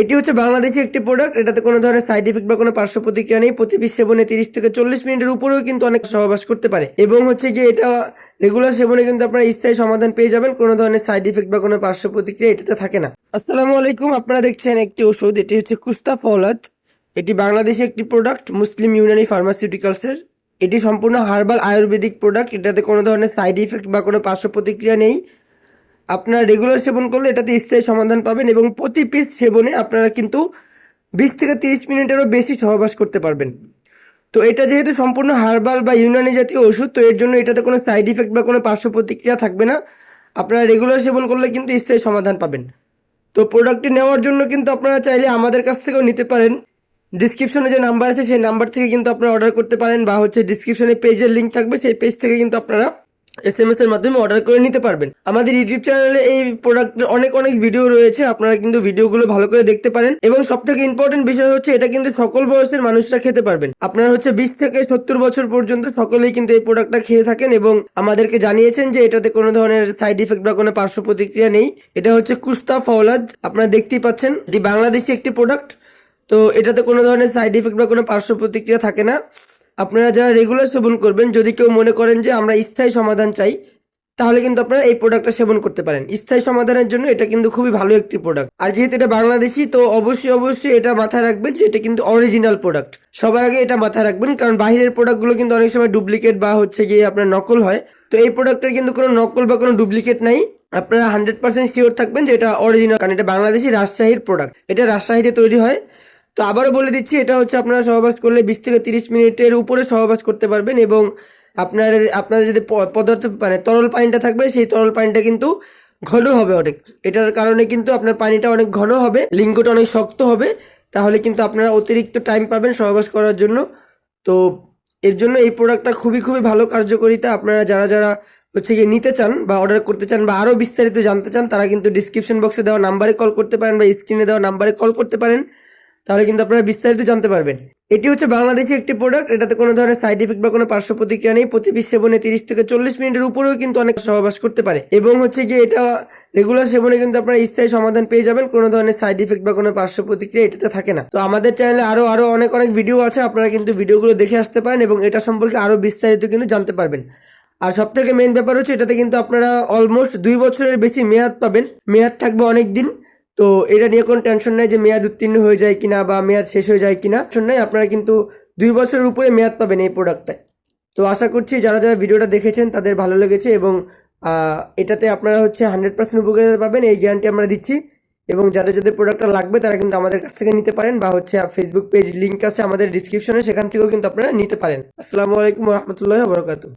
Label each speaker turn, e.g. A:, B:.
A: এটি হচ্ছে বাংলাদেশি একটি প্রোডাক্ট এটাতে কোনো ধরনের সাইড ইফেক্ট বা কোনো পার্শ্ব প্রতিক্রিয়া নেই। প্রতি সেবনে তিরিশ থেকে চল্লিশ মিনিটের উপরেও কিন্তু অনেক সহবাস করতে পারে। এবং হচ্ছে কি এটা রেগুলার সেবনে কিন্তু আপনারা স্থায়ী সমাধান পেয়ে যাবেন। কোনো ধরনের সাইড ইফেক্ট বা কোনো পার্শ্ব প্রতিক্রিয়া এটাতে থাকে না। আসসালামু আলাইকুম, আপনারা দেখছেন একটি ওষুধ, এটি হচ্ছে কুস্তা ফওলাদ। এটি বাংলাদেশি একটি প্রোডাক্ট মুসলিম ইউনানি ফার্মাসিউটিক্যালসের। এটি সম্পূর্ণ হার্বাল আয়ুর্বেদিক প্রোডাক্ট এটাতে কোনো ধরনের সাইড ইফেক্ট বা কোনো পার্শ্ব প্রতিক্রিয়া নেই। আপনারা রেগুলার সেবন করলে এটাতে স্থায়ী সমাধান পাবেন এবং প্রতি পিস সেবনে আপনারা কিন্তু বিশ থেকে তিরিশ মিনিটেরও বেশি সহবাস করতে পারবেন। তো এটা যেহেতু সম্পূর্ণ হার্বাল বা ইউনানি জাতীয় ওষুধ, তো এর জন্য এটাতে কোনো সাইড ইফেক্ট বা কোনো পার্শ্ব প্রতিক্রিয়া থাকবে না। আপনারা রেগুলার সেবন করলে কিন্তু স্থায়ী সমাধান পাবেন। তো প্রোডাক্টটি নেওয়ার জন্য কিন্তু আপনারা চাইলে আমাদের কাছ থেকেও নিতে পারেন। ডিসক্রিপশনে যে নাম্বার আছে, সেই নাম্বার থেকে কিন্তু আপনারা অর্ডার করতে পারেন বা হচ্ছে ডিসক্রিপশনে পেজের লিঙ্ক থাকবে, সেই পেজ থেকে কিন্তু আপনারা এস এম এস এর মাধ্যমে অর্ডার করে নিতে পারবেন। আমাদের ইউটিউব চ্যানেলে এই প্রোডাক্টের অনেক অনেক ভিডিও রয়েছে। আপনারা কিন্তু ভিডিওগুলো ভালো করে দেখতে পারেন। এবং সব থেকে ইম্পর্টেন্ট বিষয় হচ্ছে, এটা কিন্তু সকল বয়সের মানুষরা খেতে পারবেন। আপনারা হচ্ছে বিশ থেকে সত্তর বছর পর্যন্ত সকলেই কিন্তু এই প্রোডাক্টটা খেয়ে থাকেন এবং আমাদেরকে জানিয়েছেন যে এটাতে কোনো ধরনের সাইড ইফেক্ট বা কোনো পার্শ্ব প্রতিক্রিয়া নেই। এটা হচ্ছে কুস্তা ফওলাদ। আপনারা দেখতেই পাচ্ছেন, এটি বাংলাদেশি একটি প্রোডাক্ট তো এটাতে কোনো ধরনের সাইড ইফেক্ট বা কোনো পার্শ্ব প্রতিক্রিয়া থাকে না। আপনারা যারা রেগুলার সেবন করবেন, যদি কেউ মনে করেন যে আমরা স্থায়ী সমাধান চাই, তাহলে কিন্তু আপনারা এই প্রোডাক্টটা সেবন করতে পারেন। স্থায়ী সমাধানের জন্য এটা কিন্তু খুবই ভালো একটি প্রোডাক্ট আর যেহেতু এটা বাংলাদেশি, তো অবশ্যই অবশ্যই এটা মাথায় রাখবেন যে এটা কিন্তু অরিজিনাল প্রোডাক্ট সবার আগে এটা মাথায় রাখবেন, কারণ বাইরের প্রোডাক্টগুলো কিন্তু অনেক সময় ডুপ্লিকেট বা হচ্ছে গিয়ে আপনার নকল হয়। তো এই প্রোডাক্টের কিন্তু কোনো নকল বা কোনো ডুপ্লিকেট নাই। আপনারা হান্ড্রেড পার্সেন্ট শিওর থাকবেন যে এটা অরিজিনাল কারণ এটা বাংলাদেশি রাজশাহীর প্রোডাক্ট এটা রাজশাহীতে তৈরি হয়। তো আবারও বলে দিচ্ছি, এটা হচ্ছে আপনারা সহবাস করলে বিশ থেকে তিরিশ মিনিটের উপরে সহবাস করতে পারবেন এবং আপনার, আপনাদের যদি পদার্থ মানে তরল পানিটা থাকবে, সেই তরল পানিটা কিন্তু ঘন হবে অনেক। এটার কারণে কিন্তু আপনার পানিটা অনেক ঘন হবে, লিঙ্গটা অনেক শক্ত হবে, তাহলে কিন্তু আপনারা অতিরিক্ত টাইম পাবেন সহবাস করার জন্য। তো এর জন্য এই প্রোডাক্টটা খুবই খুবই ভালো কার্যকারিতা। আপনারা যারা যারা হচ্ছে গিয়ে নিতে চান বা অর্ডার করতে চান বা আরও বিস্তারিত জানতে চান, তারা কিন্তু ডিসক্রিপশন বক্সে দেওয়া নাম্বারে কল করতে পারেন বা স্ক্রিনে দেওয়া নাম্বারে কল করতে পারেন। তাহলে কিন্তু আপনারা বিস্তারিত জানতে পারবেন। এটি হচ্ছে বাংলাদেশি একটি প্রোডাক্ট এটাতে কোনো ধরনের সাইড ইফেক্ট বা কোনো পার্শ্ব প্রতিক্রিয়া নেই। প্রতি পিস সেবনে তিরিশ থেকে চল্লিশ মিনিটের উপরেও কিন্তু অনেক সহবাস করতে পারে। এবং হচ্ছে গিয়ে এটা রেগুলার সেবনে কিন্তু আপনারা স্থায়ী সমাধান পেয়ে যাবেন। কোনো ধরনের সাইড ইফেক্ট বা কোনো পার্শ্ব প্রতিক্রিয়া এটাতে থাকে না। তো আমাদের চ্যানেলে আরও আরও অনেক অনেক ভিডিও আছে। আপনারা কিন্তু ভিডিওগুলো দেখে আসতে পারেন এবং এটা সম্পর্কে আরও বিস্তারিত কিন্তু জানতে পারবেন। আর সব থেকে মেন ব্যাপার হচ্ছে এটাতে কিন্তু আপনারা অলমোস্ট দুই বছরের বেশি মেয়াদ পাবেন। মেয়াদ থাকবে অনেক দিন তো এটা নিয়ে কোনো টেনশন নাই যে মেয়াদ উত্তীর্ণ হয়ে যায় কিনা বা মেয়াদ শেষ হয়ে যায় কিনা টেনশন নাই। আপনারা কিন্তু দুই বছরের উপরে মেয়াদ পাবেন এই প্রোডাক্টটায় তো আশা করছি যারা যারা ভিডিওটা দেখেছেন তাদের ভালো লেগেছে এবং এটাতে আপনারা হচ্ছে হান্ড্রেড পার্সেন্ট উপকারিতা পাবেন, এই গ্যারান্টি আমরা দিচ্ছি। এবং যাদের যাদের প্রোডাক্টটা লাগবে তারা কিন্তু আমাদের কাছ থেকে নিতে পারেন বা হচ্ছে ফেসবুক পেজ লিঙ্ক আছে আমাদের ডিসক্রিপশনে সেখান থেকেও কিন্তু আপনারা নিতে পারেন। আসসালামু আলাইকুম রহমতুল্লাহ বরকাতু